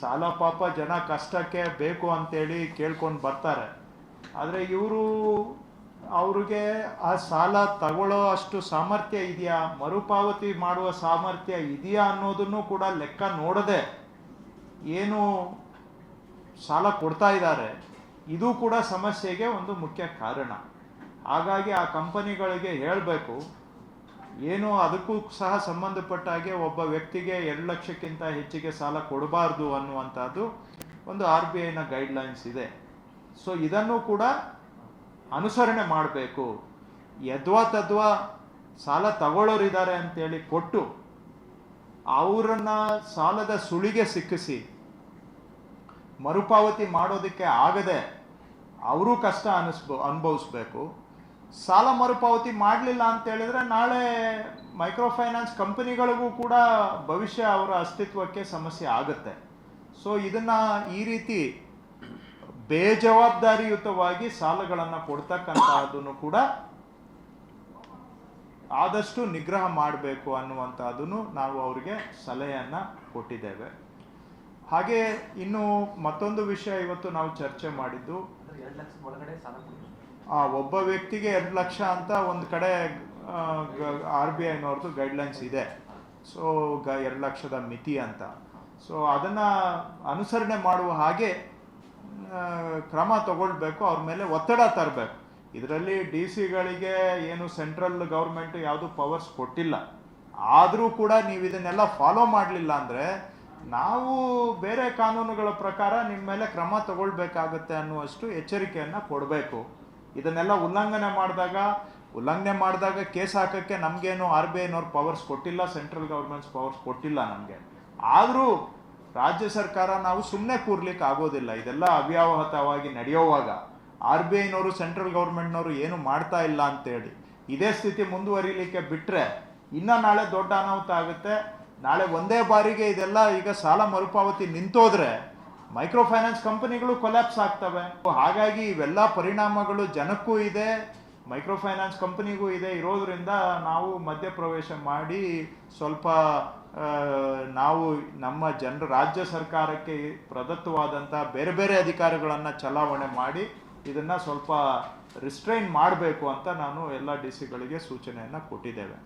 ಸಾಲ ಪಾಪ ಜನ ಕಷ್ಟಕ್ಕೆ ಬೇಕು ಅಂತೇಳಿ ಕೇಳ್ಕೊಂಡು ಬರ್ತಾರೆ. ಆದರೆ ಇವರು ಅವ್ರಿಗೆ ಆ ಸಾಲ ತಗೊಳ್ಳೋ ಅಷ್ಟು ಸಾಮರ್ಥ್ಯ ಇದೆಯಾ? ಮರುಪಾವತಿ ಮಾಡುವ ಸಾಮರ್ಥ್ಯ ಇದೆಯಾ ಅನ್ನೋದನ್ನು ಕೂಡ ಲೆಕ್ಕ ನೋಡದೆ ಏನು ಸಾಲ ಕೊಡ್ತಾ ಇದ್ದಾರೆ. ಇದು ಕೂಡ ಸಮಸ್ಯೆಗೆ ಒಂದು ಮುಖ್ಯ ಕಾರಣ. ಹಾಗಾಗಿ ಆ ಕಂಪನಿಗಳಿಗೆ ಹೇಳಬೇಕು ಏನು ಅದಕ್ಕೂ ಸಹ ಸಂಬಂಧಪಟ್ಟ ಹಾಗೆ ಒಬ್ಬ ವ್ಯಕ್ತಿಗೆ ಎರಡು ಲಕ್ಷಕ್ಕಿಂತ ಹೆಚ್ಚಿಗೆ ಸಾಲ ಕೊಡಬಾರ್ದು ಅನ್ನುವಂಥದ್ದು ಒಂದು ಆರ್ ಬಿ ಐನ ಗೈಡ್ಲೈನ್ಸ್ ಇದೆ. ಸೊ ಇದನ್ನು ಕೂಡ ಅನುಸರಣೆ ಮಾಡಬೇಕು. ಯದ್ವಾ ತದ್ವಾ ಸಾಲ ತಗೊಳ್ಳೋರಿದ್ದಾರೆ ಅಂತೇಳಿ ಕೊಟ್ಟು ಅವರನ್ನ ಸಾಲದ ಸುಳಿಗೆ ಸಿಕ್ಕಿಸಿ ಮರುಪಾವತಿ ಮಾಡೋದಕ್ಕೆ ಆಗದೆ ಅವರು ಕಷ್ಟ ಅನಿಸ್ಬೋ ಅನುಭವಿಸ್ಬೇಕು. ಸಾಲ ಮರುಪಾವತಿ ಮಾಡಲಿಲ್ಲ ಅಂತ ಹೇಳಿದ್ರೆ ನಾಳೆ ಮೈಕ್ರೋ ಫೈನಾನ್ಸ್ ಕಂಪನಿಗಳಿಗೂ ಕೂಡ ಭವಿಷ್ಯ ಅವರ ಅಸ್ತಿತ್ವಕ್ಕೆ ಸಮಸ್ಯೆ ಆಗುತ್ತೆ. ಸೊ ಇದನ್ನ ಈ ರೀತಿ ಬೇಜವಾಬ್ದಾರಿಯುತವಾಗಿ ಸಾಲಗಳನ್ನು ಕೊಡ್ತಕ್ಕಂತಹದ್ದನ್ನು ಕೂಡ ಆದಷ್ಟು ನಿಗ್ರಹ ಮಾಡಬೇಕು ಅನ್ನುವಂಥದ್ದನ್ನು ನಾವು ಅವರಿಗೆ ಸಲಹೆಯನ್ನು ಕೊಟ್ಟಿದ್ದೇವೆ. ಹಾಗೆ ಇನ್ನು ಮತ್ತೊಂದು ವಿಷಯ ಇವತ್ತು ನಾವು ಚರ್ಚೆ ಮಾಡಿದ್ದು ಆ, ಒಬ್ಬ ವ್ಯಕ್ತಿಗೆ ಎರಡು ಲಕ್ಷ ಅಂತ ಒಂದು ಕಡೆ ಆರ್ ಬಿ ಐನವ್ರದ್ದು ಗೈಡ್ಲೈನ್ಸ್ ಇದೆ. ಸೊ ಗ, ಎರಡು ಲಕ್ಷದ ಮಿತಿ ಅಂತ. ಸೊ ಅದನ್ನು ಅನುಸರಣೆ ಮಾಡುವ ಹಾಗೆ ಕ್ರಮ ತಗೊಳ್ಬೇಕು, ಅವ್ರ ಮೇಲೆ ಒತ್ತಡ ತರಬೇಕು. ಇದರಲ್ಲಿ ಡಿ ಸಿಗಳಿಗೆ ಏನು ಸೆಂಟ್ರಲ್ ಗೌರ್ಮೆಂಟ್ ಯಾವುದು ಪವರ್ಸ್ ಕೊಟ್ಟಿಲ್ಲ. ಆದರೂ ಕೂಡ ನೀವು ಇದನ್ನೆಲ್ಲ ಫಾಲೋ ಮಾಡಲಿಲ್ಲ ಅಂದರೆ ನಾವು ಬೇರೆ ಕಾನೂನುಗಳ ಪ್ರಕಾರ ನಿಮ್ಮ ಮೇಲೆ ಕ್ರಮ ತಗೊಳ್ಬೇಕಾಗುತ್ತೆ ಅನ್ನುವಷ್ಟು ಎಚ್ಚರಿಕೆಯನ್ನು ಕೊಡಬೇಕು. ಇದನ್ನೆಲ್ಲ ಉಲ್ಲಂಘನೆ ಮಾಡಿದಾಗ ಉಲ್ಲಂಘನೆ ಮಾಡಿದಾಗ ಕೇಸ್ ಹಾಕಕ್ಕೆ ನಮಗೇನು ಆರ್ ಬಿ ಐನವ್ರ ಪವರ್ಸ್ ಕೊಟ್ಟಿಲ್ಲ ಸೆಂಟ್ರಲ್ ಗೌರ್ಮೆಂಟ್ಸ್ ಪವರ್ಸ್ ಕೊಟ್ಟಿಲ್ಲ ನಮಗೆ. ಆದರೂ ರಾಜ್ಯ ಸರ್ಕಾರ ನಾವು ಸುಮ್ಮನೆ ಕೂರ್ಲಿಕ್ಕೆ ಆಗೋದಿಲ್ಲ. ಇದೆಲ್ಲ ಅವ್ಯಾವಹತವಾಗಿ ನಡೆಯೋವಾಗ ಆರ್ ಬಿ ಐನವರು ಸೆಂಟ್ರಲ್ ಗೌರ್ಮೆಂಟ್ನವರು ಏನು ಮಾಡ್ತಾ ಇಲ್ಲ ಅಂತೇಳಿ. ಇದೇ ಸ್ಥಿತಿ ಮುಂದುವರಿಲಿಕ್ಕೆ ಬಿಟ್ಟರೆ ಇನ್ನ ನಾಳೆ ದೊಡ್ಡ ಅನಾಹುತ ಆಗುತ್ತೆ. ನಾಳೆ ಒಂದೇ ಬಾರಿಗೆ ಇದೆಲ್ಲ ಈಗ ಸಾಲ ಮರುಪಾವತಿ ನಿಂತೋದ್ರೆ ಮೈಕ್ರೋ ಫೈನಾನ್ಸ್ ಕಂಪನಿಗಳು ಕೊಲ್ಯಾಪ್ಸ್ ಆಗ್ತವೆ. ಹಾಗಾಗಿ ಇವೆಲ್ಲ ಪರಿಣಾಮಗಳು ಜನಕ್ಕೂ ಇದೆ ಮೈಕ್ರೋ ಫೈನಾನ್ಸ್ ಕಂಪನಿಗೂ ಇದೆ ಇರೋದ್ರಿಂದ ನಾವು ಮಧ್ಯಪ್ರವೇಶ ಮಾಡಿ ಸ್ವಲ್ಪ ನಾವು ನಮ್ಮ ಜನರ ರಾಜ್ಯ ಸರ್ಕಾರಕ್ಕೆ ಪ್ರದತ್ತವಾದಂಥ ಬೇರೆ ಬೇರೆ ಅಧಿಕಾರಗಳನ್ನು ಚಲಾವಣೆ ಮಾಡಿ ಇದನ್ನು ಸ್ವಲ್ಪ ರಿಸ್ಟ್ರೈನ್ ಮಾಡಬೇಕು ಅಂತ ನಾನು ಎಲ್ಲ ಡಿ ಸಿಗಳಿಗೆ ಸೂಚನೆಯನ್ನು ಕೊಟ್ಟಿದ್ದೇವೆ.